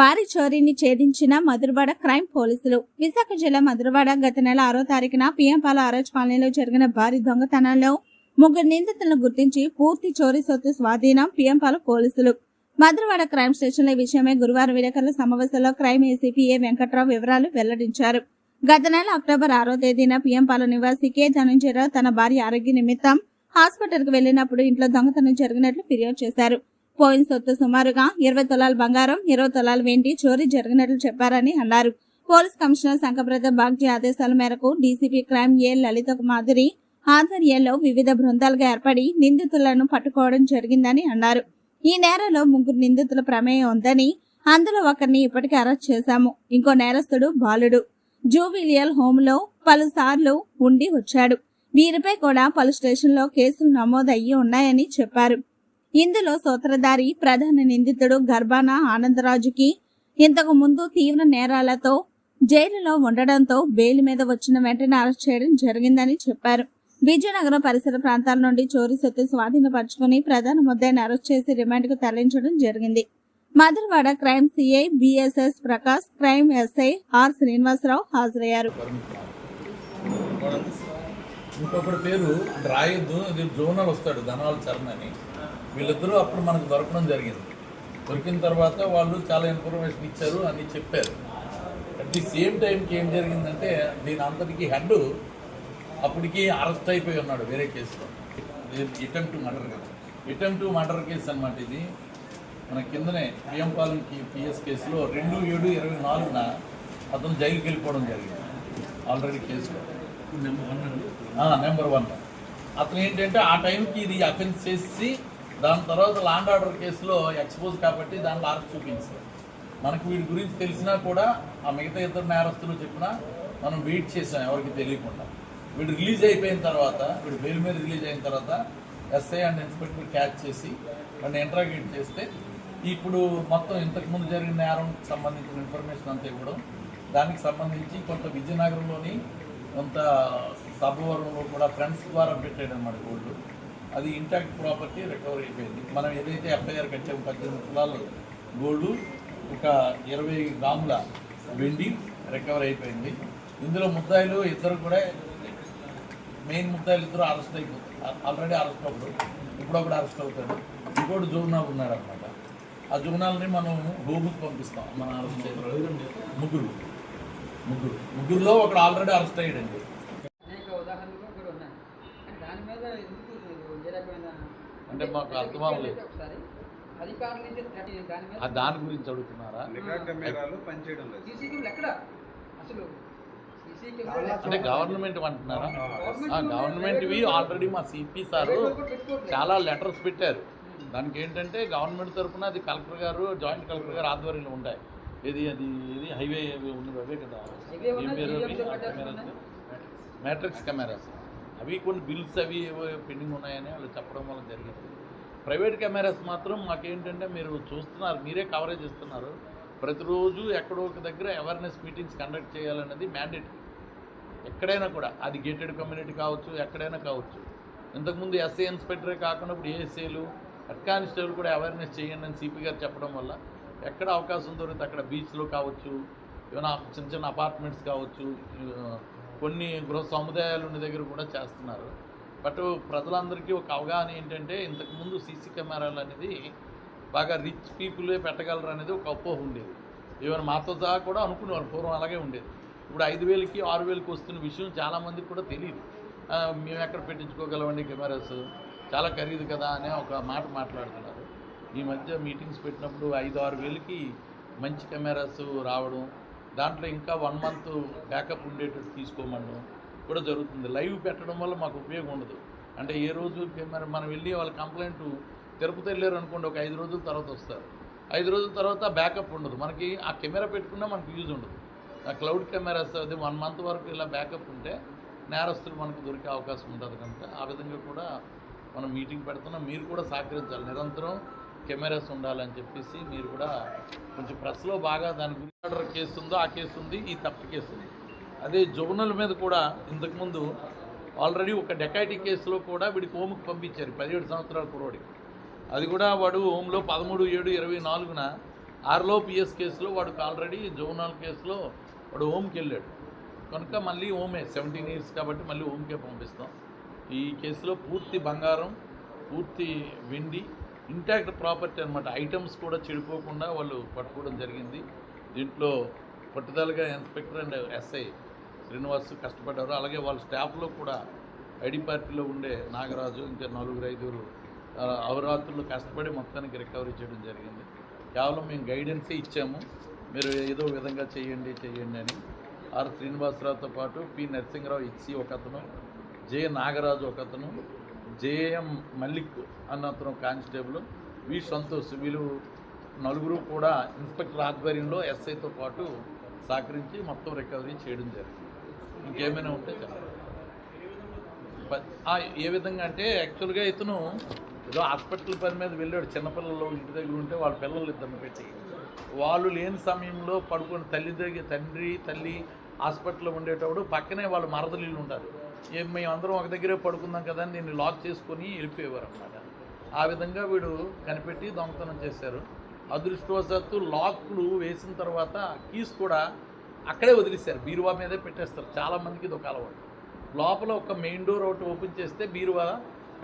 భారీ చోరీని ఛేదించిన మధురవాడ క్రైమ్ పోలీసులు. విశాఖ జిల్లా మధురవాడ గత నెల ఆరో తారీఖున పిఎంపాల ఆరోజ్ కాలనీలో జరిగిన భారీ దొంగతనంలో ముగ్గురు నిందితులను గుర్తించి పూర్తి చోరీ సొత్తు స్వాధీనం పిఎంపాల పోలీసులు. మధురవాడ క్రైమ్ స్టేషన్లో ఈ విషయమై గురువారం విలేకరుల సమావేశంలో క్రైమ్ ఏసీపీ ఏ వెంకట్రావు వివరాలు వెల్లడించారు. గత నెల అక్టోబర్ ఆరో తేదీన పిఎంపాల నివాసి కె ధనంజయరావు తన భార్య ఆరోగ్య నిమిత్తం హాస్పిటల్కు వెళ్ళినప్పుడు ఇంట్లో దొంగతనం జరిగినట్లు ఫిర్యాదు చేశారు. పోయిన సొత్తు సుమారుగా ఇరవై తులాల బంగారం ఇరవై తులాల వెండి చోరీ జరిగినట్లు చెప్పారని అన్నారు. పోలీస్ కమిషనర్ శంకప్రద బాగ్జీ ఆదేశాల మేరకు DCP crime A Lalitha Madhuri ఆధ్వర్యంలో వివిధ బృందాలుగా ఏర్పడి నిందితులను పట్టుకోవడం జరిగిందని అన్నారు. ఈ నేరంలో ముగ్గురు నిందితుల ప్రమేయం ఉందని అందులో ఒకరిని ఇప్పటికే అరెస్ట్ చేశాము. ఇంకో నేరస్తుడు బాలుడు. జూవిలియల్ హోంలో పలుసార్లు ఉండి వచ్చాడు. వీరిపై కూడా పలు స్టేషన్లో కేసులు నమోదయ్యి ఉన్నాయని చెప్పారు. ఇందులో సూత్రధారి ప్రధాన నిందితుడు గర్భాన ఆనందరాజుకి ఇంతకు ముందు తీవ్ర నేరాలతో జైలులో ఉండడంతో బెయిల్ మీద వచ్చిన వెంటనే అరెస్ట్ చేయడం జరిగిందని చెప్పారు. విజయనగరం పరిసర ప్రాంతాల నుండి చోరీ సొత్తు స్వాధీనపరుచుకుని ప్రధాన ముద్దాయిని అరెస్ట్ చేసి రిమాండ్కు తరలించడం జరిగింది. Madhurawada crime CI BSS Prakash crime SI R Srinivasa Rao హాజరయ్యారు. ఇంకొకటి పేరు రాయొద్దు జోనల్ వస్తాడు ధనాలు చరణ్ అని. వీళ్ళిద్దరూ అప్పుడు మనకు దొరకడం జరిగింది. దొరికిన తర్వాత వాళ్ళు చాలా ఇన్ఫర్మేషన్ ఇచ్చారు అని చెప్పారు. అట్ ది సేమ్ టైంకి ఏం జరిగిందంటే దీని అంతటికి హెడ్ అప్పటికి అరెస్ట్ అయిపోయి ఉన్నాడు వేరే కేసులో. అటెంప్ట్ మర్డర్ కదా. అటెంప్ట్ మర్డర్ కేసు అనమాట ఇది. మన కిందనే పిఎం పాలెంకి పిఎస్ కేసులో రెండు ఏడు ఇరవై నాలుగున అతను జైలుకి వెళ్ళిపోవడం జరిగింది. ఆల్రెడీ కేసులో నెంబర్ వన్ అతను ఏంటంటే ఆ టైంకి ఇది అఫెన్స్ చేసి దాని తర్వాత లాండ్ ఆర్డర్ కేసులో ఎక్స్పోజ్ కాబట్టి దాన్ని అరెస్ట్ చూపించారు. మనకు వీడి గురించి తెలిసినా కూడా ఆ మిగతా ఇద్దరు నేరస్తులు చెప్పినా మనం వెయిట్ చేసాం ఎవరికి తెలియకుండా. వీడు రిలీజ్ అయిపోయిన తర్వాత వీడు బెయిల్ మీద రిలీజ్ అయిన తర్వాత ఎస్ఐ అండ్ ఇన్స్పెక్టర్ క్యాచ్ చేసి వాడిని ఇంట్రాగేట్ చేస్తే ఇప్పుడు మొత్తం ఇంతకుముందు జరిగిన నేరం సంబంధించిన ఇన్ఫర్మేషన్ అంతా ఇవ్వడం దానికి సంబంధించి కొంత విజయనగరంలోని కొంత సభవరంలో కూడా ఫ్రెండ్స్ ద్వారా పెట్టాడు అన్నమాట గోల్డ్ అది ఇంటాక్ట్ ప్రాపర్టీ రికవర్ అయిపోయింది. మనం ఏదైతే ఎఫ్ఐఆర్ కట్టాము పద్దెనిమిది తులాలు గోల్డ్ ఒక ఇరవై గ్రాముల వెండి రికవర్ అయిపోయింది. ఇందులో ముద్దాయిలు ఇద్దరు కూడా మెయిన్ ముద్దాయిలు ఇద్దరు అరెస్ట్ అయిపోతారు. ఆల్రెడీ అరెస్ట్ అవుతారు ఇప్పుడప్పుడు అరెస్ట్ అవుతాడు. ఇంకోటి జూనాల్ ఉన్నాడు అనమాట ఆ జూనాల్ని మనం హోముకి పంపిస్తాం. మన అరెస్ట్ ముగ్గురు. ముగ్గురు. ముగ్గురులో ఒకడు ఆల్రెడీ అరెస్ట్ అయ్యాడండి అనేక ఉదాహరణలు కూడా ఉన్నాయి కానీ దాని మీద ఎందుకు మీరు ఏ రకమైన అంటే మాకు అర్థం అవ్వలేదు. ఒకసారి. అధికారుల నుంచి ప్రతి దాని మీద ఆ దాని గురించి అడుగుతున్నారా? లేదు. అంటే గవర్నమెంట్ అంటున్నారా? ఆ గవర్నమెంట్వి ఆల్రెడీ మా సిపి సారు చాలా లెటర్స్ పెట్టారు. దానికి ఏంటంటే గవర్నమెంట్ తరఫున అది కలెక్టర్ గారు జాయింట్ కలెక్టర్ గారు ఆధ్వర్యంలో ఉంటాయి. ఇది అది ఇది హైవే ఉంది అవే కదా. Matrix cameras. అవి కొన్ని బిల్స్ అవి ఏవో పెండింగ్ ఉన్నాయని వాళ్ళు చెప్పడం వల్ల జరిగింది. ప్రైవేట్ కెమెరాస్ మాత్రం మాకేంటంటే మీరు చూస్తున్నారు మీరే కవరేజ్ ఇస్తున్నారు. ప్రతిరోజు ఎక్కడో ఒక దగ్గర అవేర్నెస్ మీటింగ్స్ కండక్ట్ చేయాలన్నది మ్యాండేట్ ఎక్కడైనా కూడా అది గేటెడ్ కమ్యూనిటీ కావచ్చు ఎక్కడైనా కావచ్చు. ఇంతకుముందు ఎస్ఏ ఇన్స్పెక్టరే కాకుండా ఇప్పుడు ఏఎస్ఏలు హెడ్ కానిస్టేబుల్ కూడా అవేర్నెస్ చేయండి అని సిపి గారు చెప్పడం వల్ల ఎక్కడ అవకాశం దొరికితే అక్కడ బీచ్లో కావచ్చు ఏమైనా చిన్న చిన్న అపార్ట్మెంట్స్ కావచ్చు కొన్ని గృహ సముదాయాలు ఉన్న దగ్గర కూడా చేస్తున్నారు. బట్ ప్రజలందరికీ ఒక అవగాహన ఏంటంటే ఇంతకుముందు సీసీ కెమెరాలు అనేది బాగా రిచ్ పీపులే పెట్టగలరు అనేది ఒక అపోహ ఉండేది. ఈవెన్ మాతో సహా కూడా అనుకునేవారు పూర్వం అలాగే ఉండేది. ఇప్పుడు ఐదు వేలకి ఆరు వేలకి వస్తున్న విషయం చాలామందికి కూడా తెలియదు మేము ఎక్కడ పెట్టించుకోగలమండి కెమెరాస్? చాలా ఖరీదు కదా అనే ఒక మాట మాట్లాడుతున్నారు. ఈ మధ్య మీటింగ్స్ పెట్టినప్పుడు ఐదు ఆరు వేలకి మంచి కెమెరాస్ రావడం దాంట్లో ఇంకా వన్ మంత్ బ్యాకప్ ఉండేటట్టు తీసుకోమనడం కూడా జరుగుతుంది. లైవ్ పెట్టడం వల్ల మాకు ఉపయోగం ఉండదు. అంటే ఏ రోజు కెమెరా మనం వెళ్ళి వాళ్ళ కంప్లైంట్ తిరుపతి వెళ్ళారు అనుకోండి ఒక ఐదు రోజుల తర్వాత వస్తారు. ఐదు రోజుల తర్వాత బ్యాకప్ ఉండదు. మనకి ఆ కెమెరా పెట్టుకున్నా మనకు యూజ్ ఉండదు. ఆ క్లౌడ్ కెమెరాస్ అది వన్ మంత్ వరకు ఇలా బ్యాకప్ ఉంటే నేరస్తులు మనకు దొరికే అవకాశం ఉంటుంది కనుక ఆ విధంగా కూడా మనం మీటింగ్ పెడుతున్నాం. మీరు కూడా సహకరించాలి. నిరంతరం కెమెరాస్ ఉండాలని చెప్పేసి మీరు కూడా కొంచెం ప్రెస్లో బాగా దాని గురించి ఆర్డర్ కేసు ఉందో ఆ కేసు ఉంది ఈ తప్పు కేసు ఉంది. అదే జోనల్ మీద కూడా ఇంతకుముందు ఆల్రెడీ ఒక డెకాయిటీ కేసులో కూడా వీడికి హోమ్కి పంపించారు పదిహేడు సంవత్సరాల కురోడికి అది కూడా వాడు హోమ్లో పదమూడు ఏడు ఇరవై నాలుగున ఆర్లో పిఎస్ కేసులో వాడికి ఆల్రెడీ జోనల్ కేసులో వాడు హోమ్కి వెళ్ళాడు. కనుక మళ్ళీ హోమే సెవెంటీన్ ఇయర్స్ కాబట్టి మళ్ళీ హోమ్కే పంపిస్తాం. ఈ కేసులో పూర్తి బంగారం పూర్తి వెండి ఇంటాక్ట్ ప్రాపర్టీ అనమాట ఐటమ్స్ కూడా చెడిపోకుండా వాళ్ళు పట్టుకోవడం జరిగింది. దీంట్లో పట్టుదలగా ఇన్స్పెక్టర్ అండ్ ఎస్ఐ శ్రీనివాస్ కష్టపడ్డారు. అలాగే వాళ్ళ స్టాఫ్లో కూడా ఐడి పార్టీలో ఉండే నాగరాజు ఇంకా నలుగురు ఐదుగురు అవరాత్రులు కష్టపడి మొత్తానికి రికవరీ చేయడం జరిగింది. కేవలం మేము గైడెన్సే ఇచ్చాము. మీరు ఏదో విధంగా చేయండి చేయండి అని. ఆర్ శ్రీనివాసరావుతో పాటు పి నరసింహరావు ఇచ్చి ఒక అతను జే నాగరాజు ఒక అతను జేఎం మల్లిక్ అన్న అతను కానిస్టేబుల్ వి. సంతోష్. వీళ్ళు నలుగురు కూడా ఇన్స్పెక్టర్ ఆధ్వర్యంలో ఎస్ఐతో పాటు సహకరించి మొత్తం రికవరీ చేయడం జరిగింది. ఇంకేమైనా ఉంటే ఏ విధంగా అంటే యాక్చువల్గా ఇతను ఏదో హాస్పిటల్ పని మీద వెళ్ళాడు. చిన్నపిల్లలు ఇంటి దగ్గర ఉంటే వాళ్ళ పిల్లలు ఇద్దరిని పెట్టి. వాళ్ళు లేని సమయంలో పడుకొని తల్లి దగ్గర తండ్రి తల్లి హాస్పిటల్లో ఉండేటప్పుడు పక్కనే వాళ్ళు మరదలు ఉంటారు. ఏం అందరం ఒక దగ్గరే పడుకుందాం కదా అని దీన్ని లాక్ చేసుకొని వెళ్ళిపోయేవారు అనమాట ఆ విధంగా వీడు కనిపెట్టి దొంగతనం చేశారు. అదృష్టవశాత్తు లాక్లు వేసిన తర్వాత కీస్ కూడా అక్కడే వదిలేశారు. బీరువా మీదే పెట్టేస్తారు. చాలామందికి ఇది ఒక అలవాటు. లోపల ఒక మెయిన్ డోర్ ఒకటి ఓపెన్ చేస్తే బీరువా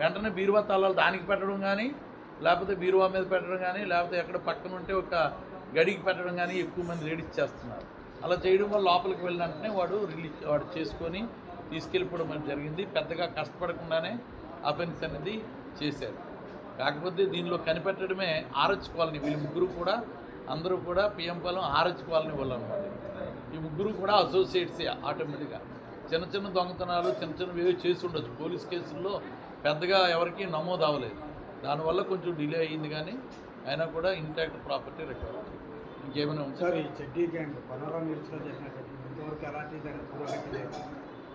వెంటనే బీరువా తాళాలు దానికి పెట్టడం కానీ లేకపోతే బీరువా మీద పెట్టడం కానీ లేకపోతే ఎక్కడ పక్కన ఉంటే ఒక గడికి పెట్టడం కానీ ఎక్కువ మంది లేడీస్ చేస్తున్నారు. అలా చేయడం వల్ల లోపలికి వెళ్ళిన వెంటనే వాడు రిలీజ్ వాడు చేసుకొని తీసుకెళ్ళిపోవడం అనేది జరిగింది. పెద్దగా కష్టపడకుండానే అఫెన్స్ అనేది చేశారు. కాకపోతే దీనిలో కనిపెట్టడమే ఆర్హెచ్ కాలనీ వీళ్ళు ముగ్గురు కూడా అందరూ కూడా పిఎం పాలెం ఆర్హెచ్ కాలనీ వాళ్ళు అనమాట ఈ ముగ్గురు కూడా అసోసియేట్సే ఆటోమేటిక్గా. చిన్న చిన్న దొంగతనాలు చిన్న చిన్నవి ఏవో చేసి ఉండొచ్చు. పోలీస్ కేసుల్లో పెద్దగా ఎవరికి నమోదు అవ్వలేదు. దానివల్ల కొంచెం డిలే అయ్యింది కానీ అయినా కూడా ఇంటాక్ట్ ప్రాపర్టీ రికవర్ ఇంకేమైనా ఉంది? సార్ ఈ చెడ్డీ గ్యాంగ్ పనోరా ఇంతవరకు ఎలాంటి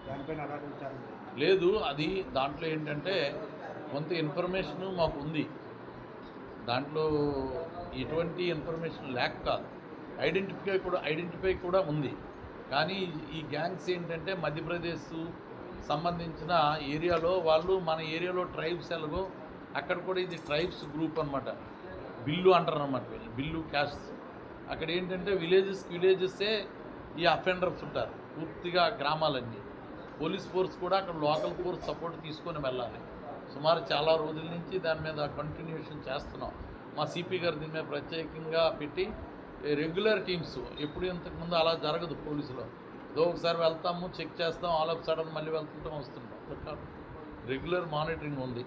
దానిపైన లేదు. లేదు అది దాంట్లో ఏంటంటే కొంత ఇన్ఫర్మేషన్ మాకు ఉంది. దాంట్లో ఎటువంటి ఇన్ఫర్మేషన్ లేక కాదు. ఐడెంటిఫై కూడా ఐడెంటిఫై కూడా ఉంది. కానీ ఈ గ్యాంగ్స్ ఏంటంటే మధ్యప్రదేశ్ సంబంధించిన ఏరియాలో వాళ్ళు మన ఏరియాలో ట్రైబ్స్ ఎలాగో అక్కడ కూడా ఇది ట్రైబ్స్ గ్రూప్ అనమాట బిల్లు అంటారు అనమాట వీళ్ళు బిల్లు క్యాస్ట్. అక్కడ ఏంటంటే విలేజెస్కి విలేజెస్సే ఈ అఫెండర్స్ ఉంటారు పూర్తిగా గ్రామాలన్నీ. పోలీస్ ఫోర్స్ కూడా అక్కడ లోకల్ ఫోర్స్ సపోర్ట్ తీసుకొని వెళ్ళాలి. సుమారు చాలా రోజుల నుంచి దాని మీద కంటిన్యూషన్ చేస్తున్నాం. మా సిపి గారు దీని మీద ప్రత్యేకంగా పెట్టి రెగ్యులర్ టీమ్స్ ఎప్పుడు ఇంతకుముందు అలా జరగదు పోలీసులో. ఏదో ఒకసారి వెళ్తాము చెక్ చేస్తాం ఆల్ ఆఫ్ సడన్ మళ్ళీ వెళ్తుంటాం వస్తుంటాం. రెగ్యులర్ మానిటరింగ్ ఉంది.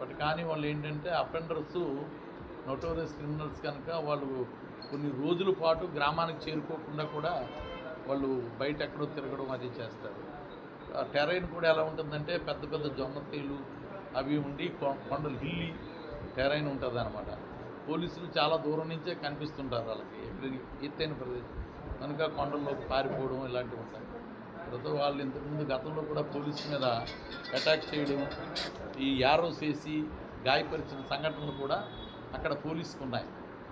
బట్ కానీ వాళ్ళు ఏంటంటే అఫెండర్స్ నోటోరియస్ క్రిమినల్స్ కనుక వాళ్ళు కొన్ని రోజుల పాటు గ్రామానికి చేరుకోకుండా కూడా వాళ్ళు బయట ఎక్కడో తిరగడం అది చేస్తారు. టెరైన్ కూడా ఎలా ఉంటుందంటే పెద్ద పెద్ద జొన్నతీలు అవి ఉండి కొండలు హిల్లి టెరైన్ ఉంటుంది అనమాట పోలీసులు చాలా దూరం నుంచే కనిపిస్తుంటారు వాళ్ళకి. ఎత్తైన ప్రదేశం. కనుక కొండల్లోకి పారిపోవడం ఇలాంటివి ఉంటాయి. తర్వాత వాళ్ళు ఇంతకుముందు గతంలో కూడా పోలీసు మీద అటాక్ చేయడం ఈ యారోస్ వేసి గాయపరిచిన సంఘటనలు కూడా అక్కడ పోలీసుకు ఉన్నాయి.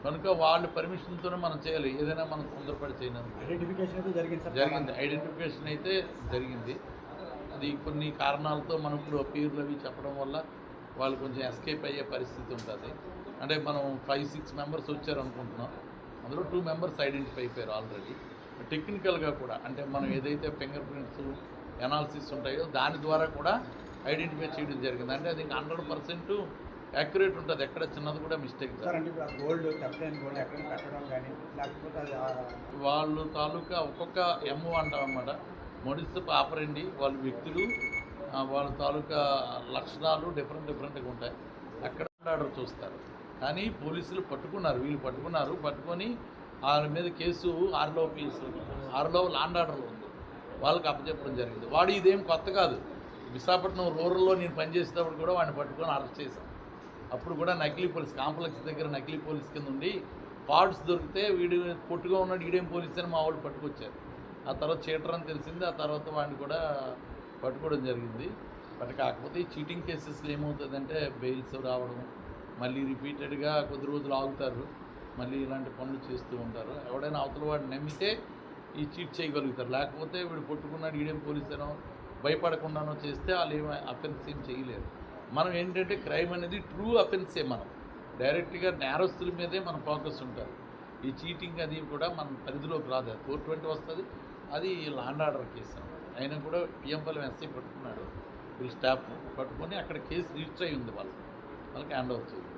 కనుక వాళ్ళ పర్మిషన్తోనే మనం చేయాలి. ఏదైనా మనం తొందరపడి చేయనందుకు ఐడెంటిఫికేషన్ అయితే జరిగింది జరిగింది. ఐడెంటిఫికేషన్ అయితే జరిగింది. అది కొన్ని కారణాలతో మనం ఇప్పుడు పేర్లు అవి చెప్పడం వల్ల వాళ్ళు కొంచెం ఎస్కేప్ అయ్యే పరిస్థితి ఉంటుంది. అంటే మనం ఫైవ్ సిక్స్ మెంబర్స్ వచ్చారు అనుకుంటున్నాం అందులో టూ మెంబర్స్ ఐడెంటిఫై అయిపోయారు ఆల్రెడీ టెక్నికల్గా కూడా అంటే మనం ఏదైతే ఫింగర్ ప్రింట్స్ ఎనాలిసిస్ ఉంటాయో దాని ద్వారా కూడా ఐడెంటిఫై చేయడం జరిగింది. అంటే అది హండ్రెడ్ పర్సెంట్ యాక్యురేట్ ఉంటుంది. ఎక్కడ చిన్నది కూడా మిస్టేక్ వాళ్ళు తాలూకా ఒక్కొక్క ఎంఓ అంటాం అనమాట మొడిసప్ ఆపరండి వాళ్ళ వ్యక్తులు వాళ్ళ తాలూకా లక్షణాలు డిఫరెంట్ డిఫరెంట్గా ఉంటాయి. అక్కడ ఆర్డర్ చూస్తారు. కానీ పోలీసులు పట్టుకున్నారు వీళ్ళు పట్టుకున్నారు. పట్టుకొని వాళ్ళ మీద కేసు ఆరులో కేసు ఆరులో లాండ్ ఆర్డర్లో ఉంది. వాళ్ళకి అప్పచెప్పడం జరిగింది. వాడు ఇదేం కొత్త కాదు. విశాఖపట్నం రూరల్లో నేను పనిచేసేటప్పుడు కూడా వాడిని పట్టుకొని అరెస్ట్ చేశాను. అప్పుడు కూడా నకిలీ పోలీస్ కాంప్లెక్స్ దగ్గర నకిలీ పోలీస్ కింద ఉండి కార్డ్స్ దొరికితే వీడు పొట్టుగా ఉన్నాడు ఈడేం పోలీస్ అని మా వాళ్ళు పట్టుకొచ్చారు. ఆ తర్వాత చీటర్ అని తెలిసింది ఆ తర్వాత వాడిని కూడా పట్టుకోవడం జరిగింది. బట్ కాకపోతే ఈ చీటింగ్ కేసెస్లో ఏమవుతుందంటే బెయిల్స్ రావడం మళ్ళీ రిపీటెడ్గా కొద్ది రోజులు ఆగుతారు. మళ్ళీ ఇలాంటి పనులు చేస్తూ ఉంటారు. ఎవడైనా అవతల వాడిని నమ్మితే ఈ చీట్ చేయగలుగుతారు. లేకపోతే వీడు పట్టుకున్నాడు ఈడేం పోలీసేనో భయపడకుండానో చేస్తే వాళ్ళు ఏమి అఫెన్స్ ఏం చేయలేరు. మనం ఏంటంటే క్రైమ్ అనేది ట్రూ అఫెన్సే మనం. డైరెక్ట్గా నేరస్తుల మీదే మన ఫోకస్ ఉంటారు ఈ చీటింగ్ అది కూడా మన పరిధిలోకి రాదు. ఫోర్ ట్వంటీ వస్తుంది. అది లాండ్ ఆర్డర్ కేసు ఆయన కూడా పిఎంపల్లి ఎస్సీ పట్టుకున్నాడు వీళ్ళు స్టాఫ్ పట్టుకొని అక్కడ కేసు రిజిస్టర్ అయి ఉంది వాళ్ళు వాళ్ళకి హ్యాండ్ ఓవర్ చేయాలి.